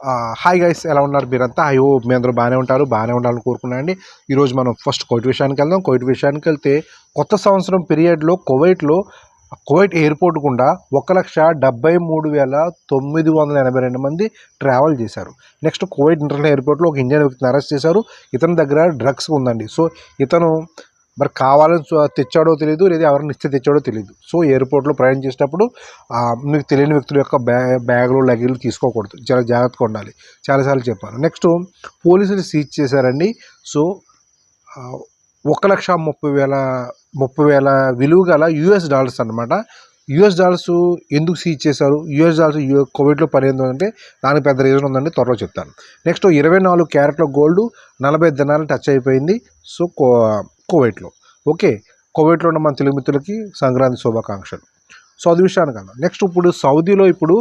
Hi guys ఎలా ఉన్నారు మీరంతా? అయ్యో మీ అందరూ బాగానే ఉంటారు బాగానే ఉండాలని కోరుకున్నాను అండి ఈరోజు మనం ఫస్ట్ కోవిడ్ విషయానికి వెళ్దాం. కోవిడ్ విషయానికి వెళ్తే కొత్త సంవత్సరం పీరియడ్లో కువైట్లో కువైట్ ఎయిర్పోర్ట్ గుండా ఒక లక్ష డెబ్బై మూడు వేల తొమ్మిది వందల ఎనభై రెండు మంది ట్రావెల్ చేశారు. నెక్స్ట్ కువైట్ ఇంటర్నేషనల్ ఎయిర్పోర్ట్లో ఒక ఇండియన్ వ్యక్తిని అరెస్ట్ చేశారు. ఇతని దగ్గర డ్రగ్స్ ఉందండి. సో ఇతను మరి కావాలని తెచ్చాడో తెలియదు లేదా ఎవరిని ఇస్తే తెచ్చాడో తెలియదు సో ఎయిర్పోర్ట్లో ప్రయాణం చేసేటప్పుడు మీకు తెలియని వ్యక్తుల యొక్క బ్యా బ్యాగులు లగేజ్లు తీసుకోకూడదు. చాలా జాగ్రత్తగా ఉండాలి. చాలాసార్లు చెప్పాను. నెక్స్ట్ పోలీసులు సీజ్ చేశారండి. సో ఒక లక్ష ముప్పై వేల ముప్పై వేల విలువ గల యూఎస్ డాలర్స్ అనమాట యూఎస్ డాలర్స్ ఎందుకు సీజ్ చేశారు? యూఎస్ డాలర్స్ కోవిడ్లో పని అంటే దానికి పెద్ద రీజన్ ఉందండి త్వరలో చెప్తాను. నెక్స్ట్ ఇరవై నాలుగు క్యారెట్ల గోల్డ్ నలభై దినాలు టచ్ అయిపోయింది. సో కో కోవిడ్లో. ఓకే కోవిడ్లో ఉన్న మన తెలుగు మిత్రులకి సంక్రాంతి శుభాకాంక్షలు. సౌదీ విషయానికి కదా నెక్స్ట్ ఇప్పుడు సౌదీలో ఇప్పుడు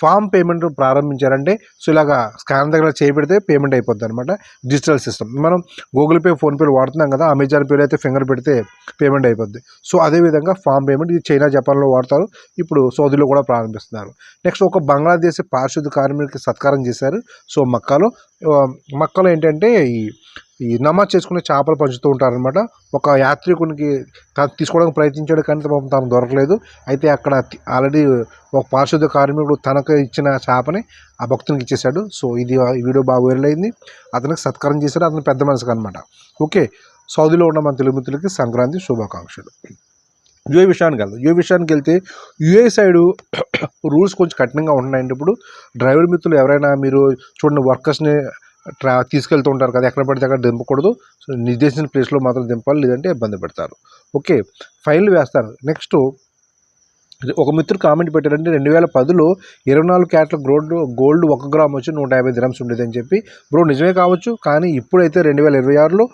ఫామ్ పేమెంట్ ప్రారంభించారంటే సో ఇలాగా స్కాన్ దగ్గర చేపెడితే పేమెంట్ అయిపోద్ది అనమాట డిజిటల్ సిస్టమ్. మనం గూగుల్ పే ఫోన్పేలు వాడుతున్నాం కదా అమెజాన్ పేలో అయితే ఫింగర్ పెడితే పేమెంట్ అయిపోద్ది. సో అదేవిధంగా ఫామ్ పేమెంట్ ఇది చైనా జపాన్లో వాడతారు. ఇప్పుడు సౌదీలో కూడా ప్రారంభిస్తున్నారు. నెక్స్ట్ ఒక బంగ్లాదేశ్ పారిశుద్ధ కార్మికులకి సత్కారం చేశారు. సో మక్కాలో ఆ, మక్కాలో ఏంటంటే ఈ ఈ నమాజ్ చేసుకునే చేపలు పంచుతూ ఉంటారనమాట ఒక యాత్రికునికి తీసుకోవడానికి ప్రయత్నించాడు కానీ పాపం తనకు దొరకలేదు. అయితే అక్కడ ఆల్రెడీ ఒక పారిశుద్ధ కార్మికుడు తనకు ఇచ్చిన చేపని ఆ భక్తునికి ఇచ్చేశాడు. సో ఇది ఈ వీడియో బాగా వైరల్ అయింది. అతనికి సత్కారం చేశాడు. అతను పెద్ద మనసుకు అనమాట ఓకే. సౌదీలో ఉన్న మన తెలుగు మిత్రులకి సంక్రాంతి శుభాకాంక్షలు. యుఏ విషయానికి వెళ్దాం. యుఏ విషయానికి వెళ్తే యుఏ సైడు రూల్స్ కొంచెం కఠినంగా ఉంటున్నాయండి. ఇప్పుడు డ్రైవర్ మిత్రులు ఎవరైనా మీరు చూడండి వర్కర్స్ని ట్రా తీసుకెళ్తూ ఉంటారు కదా ఎక్కడ పడితే అక్కడ దింపకూడదు. సో నిర్దేశించిన ప్లేస్లో మాత్రం దింపాలి లేదంటే ఇబ్బంది పెడతారు. ఓకే ఫైల్ వేస్తారు. నెక్స్ట్ ఒక మిత్రుడు కామెంట్ పెట్టారంటే రెండు వేల పదిలో ఇరవై నాలుగు క్యారెట్ల గోల్డ్ గోల్డ్ ఒక గ్రామ్ వచ్చి నూట యాభై గ్రామ్స్ ఉండేది అని చెప్పి. బ్రో నిజమే కావచ్చు కానీ ఇప్పుడైతే రెండు వేల ఇరవై ఆరులో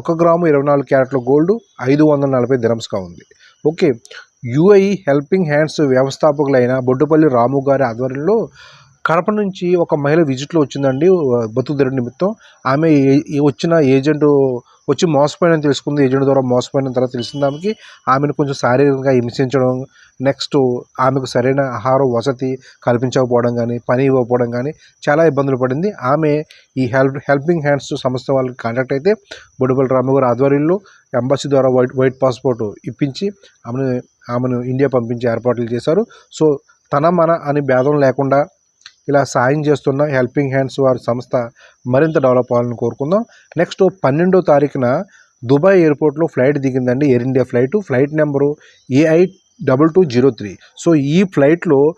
ఒక గ్రాము ఇరవై నాలుగు క్యారెట్ల గోల్డ్ ఐదు వందల నలభై దిరమ్స్గా ఉంది. ఓకే యుఐ హెల్పింగ్ హ్యాండ్స్ వ్యవస్థాపకులైన బొడ్డుపల్లి రాము గారి ఆధ్వర్యంలో కడప నుంచి ఒక మహిళ విజిట్లో వచ్చిందండి బతుకుదెర నిమిత్తం. ఆమె వచ్చిన ఏజెంట్ వచ్చి మోసపోయినని తెలుసుకుంది ఏజెంట్ ద్వారా మోసపోయిన తర్వాత తెలిసింది ఆమెకి. ఆమెను కొంచెం శారీరకంగా హింసించడం నెక్స్ట్ ఆమెకు సరైన ఆహారం వసతి కల్పించకపోవడం కానీ పని ఇవ్వకపోవడం కానీ చాలా ఇబ్బందులు పడింది. ఆమె ఈ హెల్ప్ హెల్పింగ్ హ్యాండ్స్ సంస్థ వాళ్ళకి కాంటాక్ట్ అయితే బొడుపల్లి రామగారు ఆధ్వర్యంలో ఎంబసీ ద్వారా వైట్ వైట్ పాస్పోర్ట్ ఇప్పించి ఆమెను ఆమెను ఇండియా పంపించే ఏర్పాట్లు చేశారు. సో తన మన అని భేదం లేకుండా ఇలా సాయం చేస్తున్న హెల్పింగ్ హ్యాండ్స్ వారి సంస్థ మరింత డెవలప్ అవ్వాలని కోరుకుందాం. నెక్స్ట్ పన్నెండో తారీఖున దుబాయ్ ఎయిర్పోర్ట్లో flight దిగిందండి. Air India flight. Flight number AI double two zero three so ఈ ఫ్లైట్లో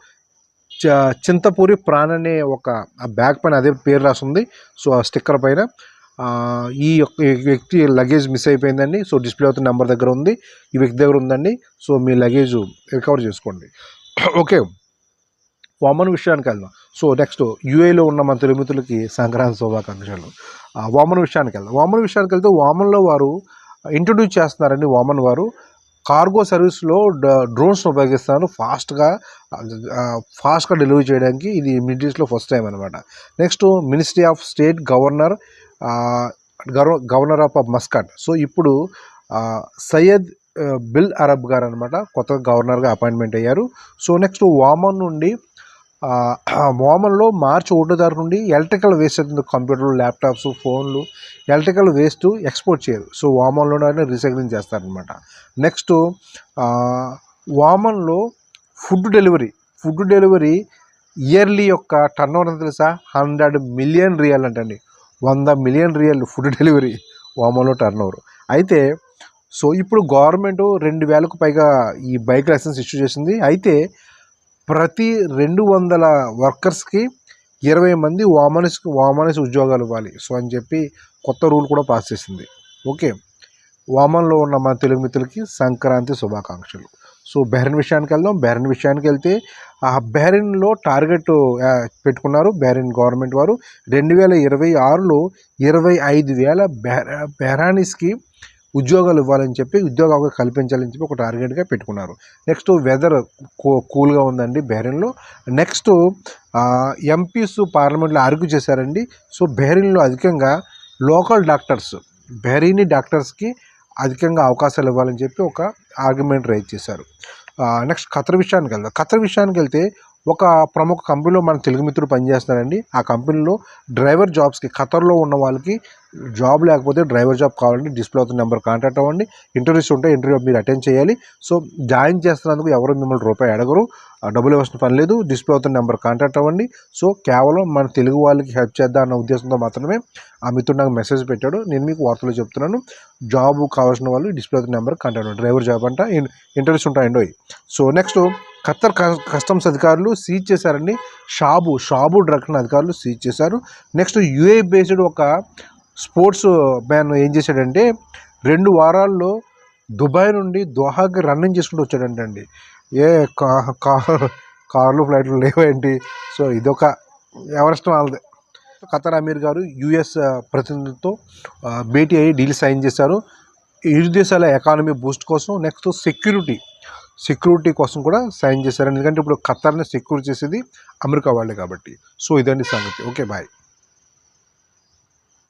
చ- చింతపూరి ప్రాణ్ అనే ఒక బ్యాగ్ పైన అదే పేరు రాస్తుంది సో ఆ స్టిక్కర్ పైన ఈ యొక్క ఈ వ్యక్తి లగేజ్ మిస్ అయిపోయిందండి. సో డిస్ప్లే అవుతున్న నెంబర్ దగ్గర ఉంది. ఈ వ్యక్తి దగ్గర ఉందండి. సో మీ లగేజ్ రికవర్ చేసుకోండి. ఓకే. వామన్ విషయానికి వెళ్దాం. సో నెక్స్ట్ యూఏలో ఉన్న మన తిరుమితులకి సంక్రాంతి శుభాకాంక్షలు. ఆ, వామన్ విషయానికి వెళ్దాం. వామన్ విషయానికి వెళ్తే వామన్లో వారు ఇంట్రొడ్యూస్ చేస్తున్నారండి వామన్ వారు. కార్గో సర్వీస్లో డ- డ్రోన్స్ ఉపయోగిస్తున్నారు. ఫాస్ట్గా ఫాస్ట్గా డెలివరీ చేయడానికి ఇది మిడిల్స్లో ఫస్ట్ టైం అనమాట next ministry of state governor govern governor of Muscat so ఇప్పుడు సయ్యద్ బిల్ అరబ్ గారు అనమాట కొత్తగా గవర్నర్గా అపాయింట్మెంట్ అయ్యారు. సో నెక్స్ట్ వామన్ నుండి ఆ, వామన్లో మార్చి ఒకటో తారీఖు నుండి ఎలక్ట్రికల్ వేస్ట్ అవుతుంది కంప్యూటర్లు ల్యాప్టాప్స్ ఫోన్లు. ఎలక్ట్రికల్ వేస్ట్ ఎక్స్పోర్ట్ చేయరు. సో వామన్లోనే రీసైక్లింగ్ చేస్తారనమాట next వామన్లో food delivery. Food delivery yearly యొక్క టర్న్ ఓవర్ తెలుసా? హండ్రెడ్ మిలియన్ రియల్ అంటండి. వంద మిలియన్ రియల్ ఫుడ్ డెలివరీ వామన్లో టర్న్ ఓవర్ అయితే సో ఇప్పుడు గవర్నమెంట్ రెండు వేలకు పైగా ఈ బైక్ లైసెన్స్ ఇష్యూ చేసింది. అయితే ప్రతి రెండు వందల వర్కర్స్కి ఇరవై మంది వామనస్ వామనస్ ఉద్యోగాలు ఇవ్వాలి. సో అని చెప్పి కొత్త రూల్ కూడా పాస్ చేసింది. ఓకే. వామన్లో ఉన్న మన తెలుగు మిత్రులకి సంక్రాంతి శుభాకాంక్షలు. సో బెహ్రెన్ విషయానికి వెళ్దాం. బెహ్రెన్ విషయానికి వెళ్తే ఆ బెహ్రెన్లో టార్గెట్ పెట్టుకున్నారు బెహ్రెన్ గవర్నమెంట్ వారు. రెండు వేల ఇరవై ఆరులో ఇరవై ఐదు వేల బెహ్రా బెహ్రానీస్కి ఉద్యోగాలు ఇవ్వాలని చెప్పి ఉద్యోగ కల్పించాలని చెప్పి ఒక టార్గెట్గా పెట్టుకున్నారు. నెక్స్ట్ వెదర్ కూ కూల్గా ఉందండి బెహ్రెన్లో. నెక్స్ట్ ఎంపీస్ పార్లమెంట్లో ఆర్గ్యూ చేశారండి. సో బెహ్రెన్లో అధికంగా లోకల్ డాక్టర్స్ బెహరీని డాక్టర్స్కి అధికంగా అవకాశాలు ఇవ్వాలని చెప్పి ఒక ఆర్గ్యుమెంట్ రైజ్ చేశారు. నెక్స్ట్ ఖతర్ విషయానికి వెళ్దాం. ఖతర్ విషయానికి వెళ్తే ఒక ప్రముఖ కంపెనీలో మన తెలుగు మిత్రుడు పనిచేస్తున్నారండి ఆ కంపెనీలో డ్రైవర్ జాబ్స్కి ఖతర్లో ఉన్న వాళ్ళకి జాబ్ లేకపోతే డ్రైవర్ జాబ్ కావాలంటే డిస్ప్లే అవుతున్న నెంబర్ కాంటాక్ట్ అవ్వండి. ఇంటర్వ్యూస్ ఉంటే ఇంటర్వ్యూ మీరు అటెండ్ చేయాలి. సో జాయిన్ చేస్తున్నందుకు ఎవరు మిమ్మల్ని రూపాయి అడగరు. ఆ డబ్బులు ఇవ్వాల్సిన పని లేదు. డిస్ప్లే అవుతున్న నెంబర్ కాంటాక్ట్ అవ్వండి. సో కేవలం మన తెలుగు వాళ్ళకి హెల్ప్ చేద్దాం అన్న ఉద్దేశంతో మాత్రమే ఆ మిత్రుడు నాకు మెసేజ్ పెట్టాడు. నేను మీకు వార్తలు చెప్తున్నాను. జాబ్ కావాల్సిన వాళ్ళు డిస్ప్లే అవుతున్న నెంబర్ కాంటాక్ట్ అవ్వండి. డ్రైవర్ జాబ్ అంట ఇంటర్వ్యూస్ ఉంటాయండి సో నెక్స్ట్ ఖత్తర్ కస్టమ్స్ అధికారులు సీజ్ చేశారండి షాబు షాబు డ్రగ్స్ని అధికారులు సీజ్ చేశారు. నెక్స్ట్ యుఏ బేస్డ్ ఒక స్పోర్ట్స్ మ్యాన్ ఏం చేశాడంటే రెండు వారాల్లో దుబాయ్ నుండి దోహాకి రన్నింగ్ చేసుకుంటూ వచ్చాడంటండి. ఏ కార్లు ఫ్లైట్లు లేవేంటి? సో ఇదొక ఎవరెస్ట్ వాళ్ళది. ఖతర్ అమీర్ గారు యుఎస్ ప్రతినిధులతో భేటీ అయ్యి డీల్ సైన్ చేశారు. ఇరు దేశాల ఎకానమీ బూస్ట్ కోసం నెక్స్ట్ సెక్యూరిటీ సెక్యూరిటీ కోసం కూడా సైన్ చేశారు. ఎందుకంటే ఇప్పుడు ఖతర్ని సెక్యూర్ చేసేది అమెరికా వాళ్ళే కాబట్టి. సో ఇదండి సంగతి. Okay bye.